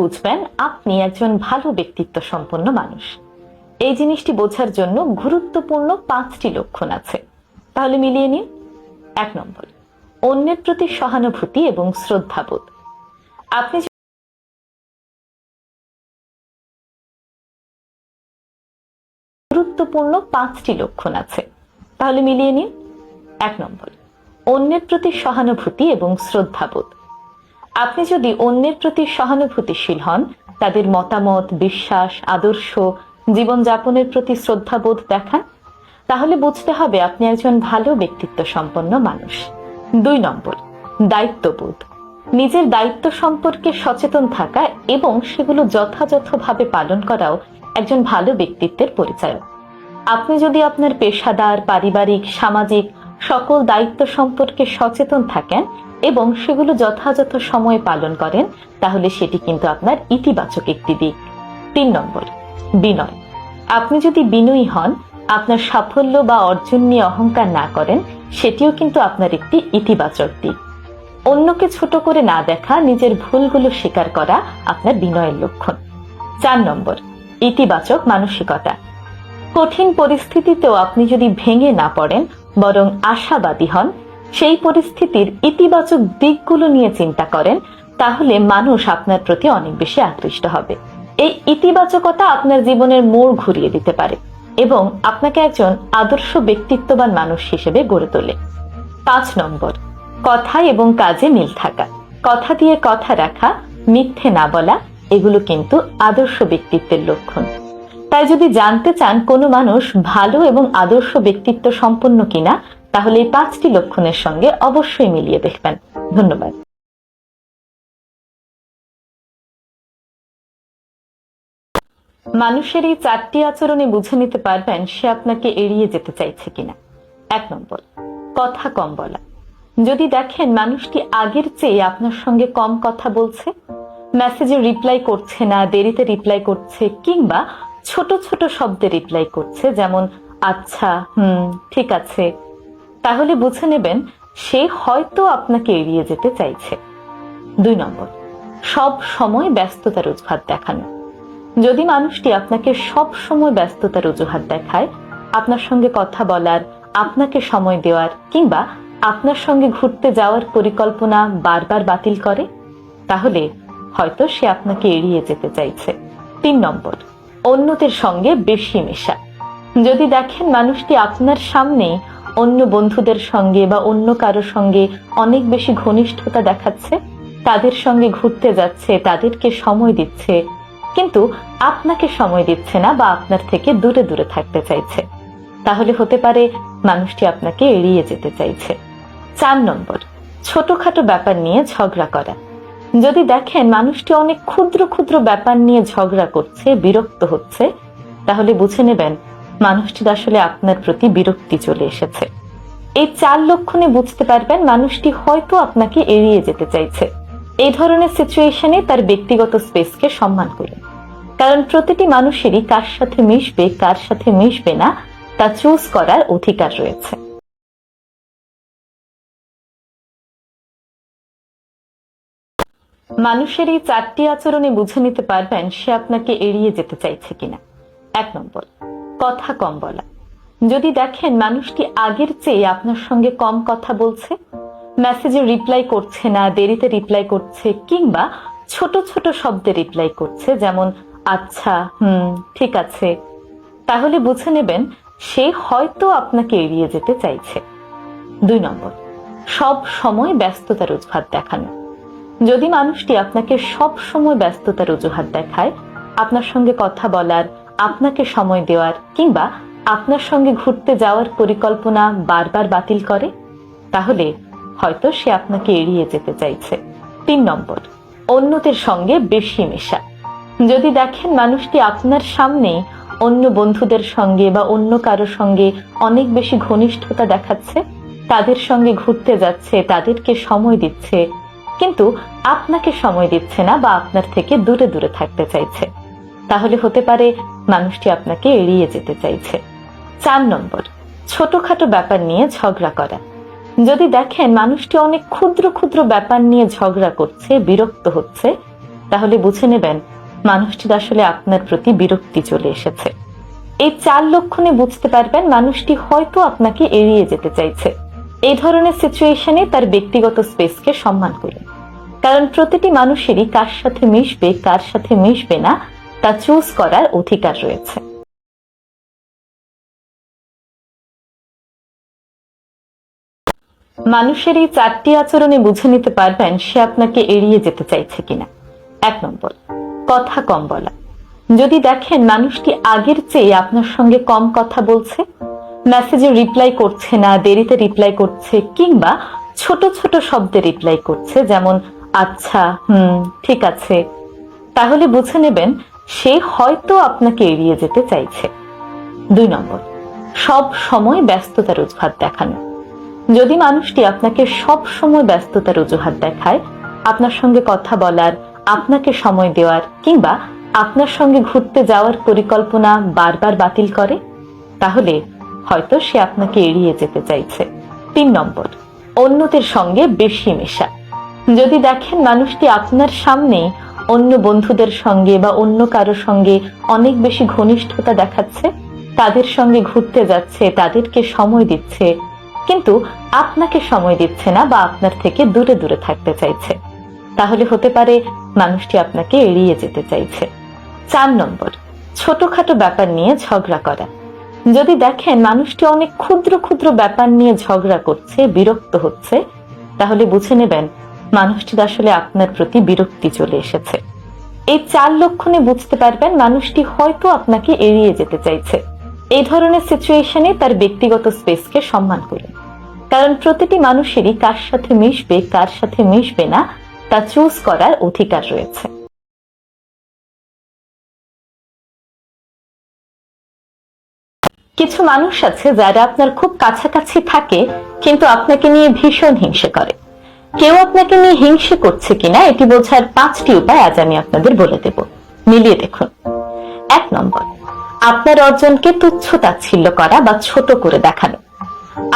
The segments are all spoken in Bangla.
বুঝবেন, আপনি একজন ভালো ব্যক্তিত্ব সম্পন্ন মানুষ। এই জিনিসটি বোঝার জন্য গুরুত্বপূর্ণ পাঁচটি লক্ষণ আছে। তাহলে মিলিয়ে নিন। এক নম্বর, অন্যের প্রতি সহানুভূতি এবং শ্রদ্ধাবোধ। আপনি গুরুত্বপূর্ণ পাঁচটি লক্ষণ আছে। তাহলে মিলিয়ে নিন। এক নম্বর, অন্যের প্রতি সহানুভূতি এবং শ্রদ্ধাবোধ। আপনি যদি অন্যের প্রতি সহানুভূতিশীল হন, তাদের মতামত, বিশ্বাস, আদর্শ, জীবনযাপনের প্রতি শ্রদ্ধাবোধ দেখান, তাহলে বুঝতে হবে আপনি একজন ভালো ব্যক্তিত্ব সম্পন্ন মানুষ। দুই নম্বর, দায়িত্ববোধ। নিজের দায়িত্ব সম্পর্কে সচেতন থাকা এবং সেগুলো যথাযথভাবে পালন করাও একজন ভালো ব্যক্তিত্বের পরিচয় আপনি যদি আপনার পেশাদার, পারিবারিক, সামাজিক সকল দায়িত্ব সম্পর্কে সচেতন থাকেন এবং সেগুলো যথাযথ সময়ে পালন করেন, তাহলে সেটি কিন্তু আপনার ইতিবাচক একটি দিক। তিন নম্বর, বিনয়। আপনি যদি বিনয়ী হন, আপনার সাফল্য বা অর্জন নিয়ে অহংকার না করেন, সেটিও কিন্তু আপনার একটি ইতিবাচক দিক। অন্যকে ছোট করে না দেখা, নিজের ভুলগুলো স্বীকার করা আপনার বিনয়ের লক্ষণ। চার নম্বর, ইতিবাচক মানসিকতা। কঠিন পরিস্থিতিতেও আপনি যদি ভেঙে না পড়েন, বরং আশাবাদী হন সেই পরিস্থিতির ইতিবাচক দিকগুলো নিয়ে চিন্তা করেন, তাহলে মানুষ আপনার প্রতি অনেক বেশি আকৃষ্ট হবে। এই ইতিবাচকতা আপনার জীবনের মোড় ঘুরিয়ে দিতে পারে এবং আপনাকে একজন আদর্শ ব্যক্তিত্ববান মানুষ হিসেবে গড়ে তোলে। পাঁচ নম্বর, কথা এবং কাজে মিল থাকা। কথা দিয়ে কথা রাখা, মিথ্যে না বলা, এগুলো কিন্তু আদর্শ ব্যক্তিত্বের লক্ষণ। তাই যদি জানতে চান কোনো মানুষ ভালো এবং আদর্শ ব্যক্তিত্ব সম্পন্ন কিনা তাহলে এই পাঁচটি লক্ষণের সঙ্গে অবশ্যই মিলিয়ে দেখবেন। ধন্যবাদ। মানুষের এই চারটি আচরণে বুঝে নিতে পারবেন সে আপনাকে এড়িয়ে যেতে চাইছে কিনা। এক নম্বর, কথা কম বলা। যদি দেখেন মানুষটি আগের চেয়ে আপনার সঙ্গে কম কথা বলছে, মেসেজে রিপ্লাই করছে না, দেরিতে রিপ্লাই করছে, কিংবা ছোট ছোট শব্দে রিপ্লাই করছে, যেমন আচ্ছা হুম, ঠিক আছে তাহলে বুঝে নেবেন সে হয়তো আপনাকে এড়িয়ে যেতে চাইছে। দুই নম্বর, সব সময় ব্যস্ততার অজুহাত দেখানো। যদি মানুষটি আপনাকে সব সময় ব্যস্ততার অজুহাত দেখায়, আপনার সঙ্গে কথা বলার, আপনাকে সময় দেওয়ার কিংবা আপনার সঙ্গে ঘুরতে যাওয়ার পরিকল্পনা বারবার বাতিল করে, তাহলে হয়তো সে আপনাকে এড়িয়ে যেতে চাইছে। তিন নম্বর, অন্যদের সঙ্গে বেশি মেশা। যদি দেখেন মানুষটি আপনার সামনেই অন্য বন্ধুদের সঙ্গে বা অন্য কারও সঙ্গে অনেক বেশি ঘনিষ্ঠতা দেখাচ্ছে, তাদের সঙ্গে ঘুরতে যাচ্ছে, তাদেরকে সময় দিচ্ছে। কিন্তু আপনাকে সময় দিচ্ছে না বা আপনার থেকে দূরে দূরে থাকতে চাইছে। তাহলে হতে পারে মানুষটি আপনাকে এড়িয়ে যেতে চাইছে। চার নম্বর, ছোটখাটো ব্যাপার নিয়ে ঝগড়া করা। যদি দেখেন মানুষটি অনেক ক্ষুদ্র ক্ষুদ্র ব্যাপার নিয়ে ঝগড়া করছে, বিরক্ত হচ্ছে, তাহলে বুঝে নেবেন মানুষটির আসলে আপনার প্রতি বিরক্তি চলে এসেছে। এই চার লক্ষণে বুঝতে পারবেন মানুষটি হয়তো আপনাকে এড়িয়ে যেতে চাইছে। এই ধরনের সিচুয়েশনে তার ব্যক্তিগত স্পেসকে সম্মান করুন কারণ প্রতিটি মানুষেরই কার সাথে মিশবে, কার সাথে মিশবে না, তা চুজ করার অধিকার রয়েছে। মানুষের এই চারটি আচরণে বুঝে নিতে পারবেন সে আপনাকে এড়িয়ে যেতে চাইছে কিনা। এক নম্বর কথা কম বলা। যদি দেখেন মানুষটি আগের চেয়ে আপনার সঙ্গে কম কথা বলছে, মেসেজে রিপ্লাই করছে না, দেরিতে রিপ্লাই করছে, কিংবা ছোট ছোট শব্দে রিপ্লাই করছে, যেমন আচ্ছা হুম, ঠিক আছে। তাহলে বুঝে নেবেন, সে হয়তো আপনাকে এড়িয়ে যেতে চাইছে। দুই নম্বর, সব সময় ব্যস্ততার অজুহাত দেখানো। যদি মানুষটি আপনাকে সব সময় ব্যস্ততার অজুহাত দেখায়, আপনার সঙ্গে কথা বলার আপনাকে সময় দেওয়ার কিংবা আপনার সঙ্গে ঘুরতে যাওয়ার পরিকল্পনা বারবার বাতিল করে, তাহলে হয়তো সে আপনাকে এড়িয়ে যেতে চাইছে। তিন নম্বর, অন্যদের সঙ্গে বেশি মেশা। যদি দেখেন মানুষটি আপনার সামনে অন্য বন্ধুদের সঙ্গে বা অন্য কারও সঙ্গে অনেক বেশি ঘনিষ্ঠতা দেখাচ্ছে, তাদের সঙ্গে ঘুরতে যাচ্ছে, তাদেরকে সময় দিচ্ছে, কিন্তু আপনাকে সময় দিচ্ছে না বা আপনার থেকে দূরে দূরে থাকতে চাইছে। তাহলে হতে পারে মানুষটি আপনাকে এড়িয়ে যেতে চাইছে। চার নম্বর, ছোটখাটো ব্যাপার নিয়ে ঝগড়া করা। যদি দেখেন মানুষটি অনেক ক্ষুদ্র ক্ষুদ্র ব্যাপার নিয়ে ঝগড়া করছে, বিরক্ত হচ্ছে, তাহলে বুঝে নেবেন মানুষটির আসলে আপনার প্রতি বিরক্তি চলে এসেছে। এই চার লক্ষণে বুঝতে পারবেন মানুষটি হয়তো আপনাকে এড়িয়ে যেতে চাইছে। এই ধরনের সিচুয়েশনে তার ব্যক্তিগত স্পেসকে সম্মান করুন। কারণ প্রতিটি মানুষেরই কার সাথে মিশবে, কার সাথে মিশবে না তা চুজ করার অধিকার রয়েছে। মানুষের এই চারটি আচরণে বুঝে নিতে পারবেন সে আপনাকে এড়িয়ে যেতে চাইছে কিনা। এক নম্বর, কথা কম বলা। যদি দেখেন মানুষটি আগের চেয়ে আপনার সঙ্গে কম কথা বলছে, মেসেজে রিপ্লাই করছে না, দেরিতে রিপ্লাই করছে, কিংবা ছোট ছোট শব্দে রিপ্লাই করছে, যেমন আচ্ছা হুম, ঠিক আছে, তাহলে বুঝে নেবেন সে হয়তো আপনাকে এড়িয়ে যেতে চাইছে। দুই নম্বর, সব সময় ব্যস্ততার অজুহাত দেখানো। যদি মানুষটি আপনাকে সব সময় ব্যস্ততার অজুহাত দেখায়, আপনার সঙ্গে কথা বলার, আপনাকে সময় দেওয়ার কিংবা আপনার সঙ্গে ঘুরতে যাওয়ার পরিকল্পনা বারবার বাতিল করে, তাহলে হয়তো সে আপনাকে এড়িয়ে যেতে চাইছে। তিন নম্বর, অন্যদের সঙ্গে বেশি মেশা। যদি দেখেন মানুষটি আপনার সামনে অন্য বন্ধুদের সঙ্গে বা অন্য কারও সঙ্গে অনেক বেশি ঘনিষ্ঠতা দেখাচ্ছে, তাদের সঙ্গে ঘুরতে যাচ্ছে, তাদেরকে সময় দিচ্ছে। কিন্তু আপনাকে সময় দিচ্ছে না বা আপনার থেকে দূরে দূরে থাকতে চাইছে। তাহলে হতে পারে মানুষটি আপনাকে এড়িয়ে যেতে চাইছে। চার নম্বর, ছোটখাটো ব্যাপার নিয়ে ঝগড়া করা। যদি দেখেন মানুষটি অনেক ক্ষুদ্র ক্ষুদ্র ব্যাপার নিয়ে ঝগড়া করছে, বিরক্ত হচ্ছে, তাহলে বুঝে নেবেন মানুষটির আসলে আপনার প্রতি বিরক্তি চলে এসেছে। এই চার লক্ষণে বুঝতে পারবেন মানুষটি হয়তো আপনাকে এড়িয়ে যেতে চাইছে। এই ধরনের সিচুয়েশনে তার ব্যক্তিগত স্পেসকে সম্মান করুন। কারণ প্রতিটি মানুষেরই কার সাথে মিশবে, কার সাথে মিশবে না, তা চুজ করার অধিকার রয়েছে। কিছু মানুষ আছে যারা আপনার খুব কাছাকাছি থাকে, কিন্তু আপনাকে নিয়ে ভীষণ হিংসে করে। কেউ আপনাকে নিয়ে হিংসে করছে কিনা, এটি বোঝার পাঁচটি উপায় আজ আমি আপনাদের বলে দেব। মিলিয়ে দেখুন। এক নম্বর, আপনার অর্জনকে তুচ্ছ তাচ্ছিল্য করা বা ছোট করে দেখানো।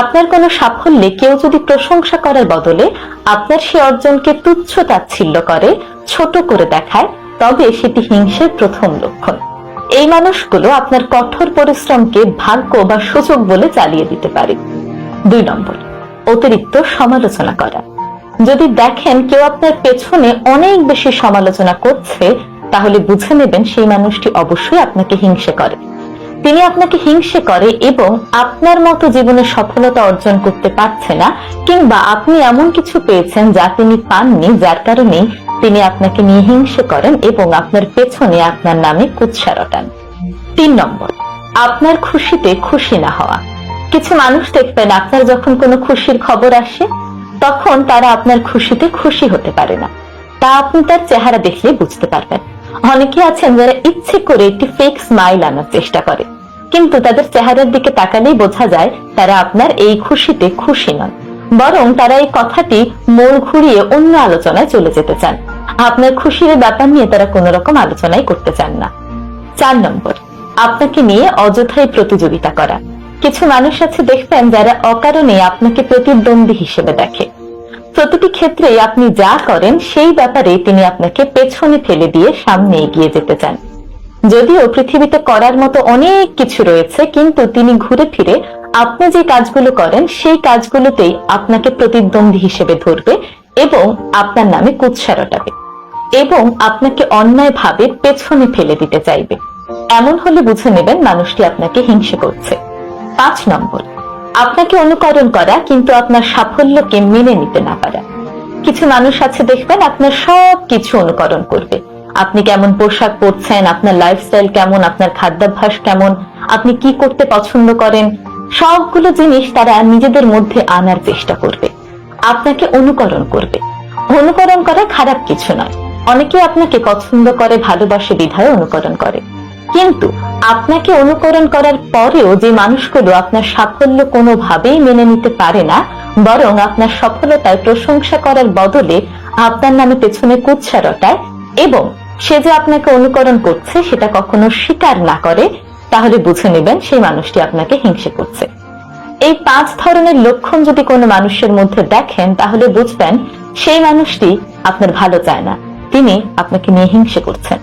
আপনার কোনো সাফল্যে কেউ যদি প্রশংসা করার বদলে আপনার সে অর্জনকে তুচ্ছ তাচ্ছিল্য করে, ছোট করে দেখায়, তবে সেটি হিংসের প্রথম লক্ষণ। এই মানুষগুলো আপনার কঠোর পরিশ্রমকে ভাগ্য বা সুযোগ বলে চালিয়ে দিতে পারে। দুই নম্বর, অতিরিক্ত সমালোচনা করা। যদি দেখেন কেউ আপনার পেছনে অনেক বেশি সমালোচনা করছে, তাহলে বুঝে নেবেন সেই মানুষটি অবশ্যই আপনাকে হিংসে করে। তিনি আপনাকে হিংসে করে এবং আপনার মতো জীবনে সফলতা অর্জন করতে পারছে না, কিংবা আপনি এমন কিছু পেয়েছেন যা তিনি পাননি, যার কারণে তিনি আপনাকে নিয়ে হিংসে করেন এবং আপনার পেছনে আপনার নামে কুৎসা রটান। তিন নম্বর, আপনার খুশিতে খুশি না হওয়া। কিছু মানুষ দেখবেন, আপনার যখন কোনো খুশির খবর আসে তখন তারা আপনার খুশিতে খুশি হতে পারে না। তা আপনি তার চেহারা দেখলে বুঝতে পারবেন। অনেকে আছেন যারা ইচ্ছে করে একটি ফেক স্মাইল আনার চেষ্টা করে। কিন্তু তাদের চেহারার দিকে তাকালেই বোঝা যায় তারা আপনার এই খুশিতে খুশি নন। বরং তারা এই কথাটি মোড় ঘুরিয়ে অন্য আলোচনায় চলে যেতে চান। আপনার খুশির ব্যাপার নিয়ে তারা কোন রকম আলোচনাই করতে চান না। চার নম্বর, আপনাকে নিয়ে অযথাই প্রতিযোগিতা করা। কিছু মানুষ আছে দেখবেন যারা অকারণে আপনাকে প্রতিদ্বন্দ্বী হিসেবে দেখে। প্রতিটি ক্ষেত্রে আপনি যা করেন, সেই ব্যাপারে তিনি আপনাকে পেছনে ফেলে দিয়ে সামনে এগিয়ে যেতে চান। যদিও পৃথিবীতে করার মতো অনেক কিছু রয়েছে, কিন্তু তিনি ঘুরে ফিরে আপনি যে কাজগুলো করেন, সেই কাজগুলোতেই আপনাকে প্রতিদ্বন্দ্বী হিসেবে ধরবে এবং আপনার নামে কুৎসা এবং আপনাকে অন্যায়ভাবে পেছনে ফেলে দিতে চাইবে। এমন হলে বুঝে নেবেন মানুষটি আপনাকে হিংসে করছে। পাঁচ নম্বর। আপনাকে অনুকরণ করা কিন্তু আপনার সাফল্যকে মেনে নিতে না পারা। কিছু মানুষ আছে দেখবেন আপনার সব কিছু অনুকরণ করবে। আপনি কেমন পোশাক পরছেন, আপনার লাইফস্টাইল কেমন, আপনার খাদ্যাভ্যাস কেমন, আপনি কি করতে পছন্দ করেন, সবগুলো জিনিস তারা নিজেদের মধ্যে আনার চেষ্টা করবে। আপনাকে অনুকরণ করবে। অনুকরণ করা খারাপ কিছু নয়। অনেকে আপনাকে পছন্দ করে, ভালোবাসে বিধায় অনুকরণ করে। কিন্তু আপনাকে অনুকরণ করার পরেও যে মানুষগুলো আপনার সাফল্য কোনোভাবেই মেনে নিতে পারে না, বরং আপনার সফলতায় প্রশংসা করার বদলে আপনার নামে পেছনে কুৎসা রটায় এবং সে যে আপনাকে অনুকরণ করছে সেটা কখনো স্বীকার না করে, তাহলে বুঝে নেবেন সেই মানুষটি আপনাকে হিংসে করছে। এই পাঁচ ধরনের লক্ষণ যদি কোনো মানুষের মধ্যে দেখেন, তাহলে বুঝবেন সেই মানুষটি আপনার ভালো চায় না। তিনি আপনাকে নিয়ে হিংসে করছেন।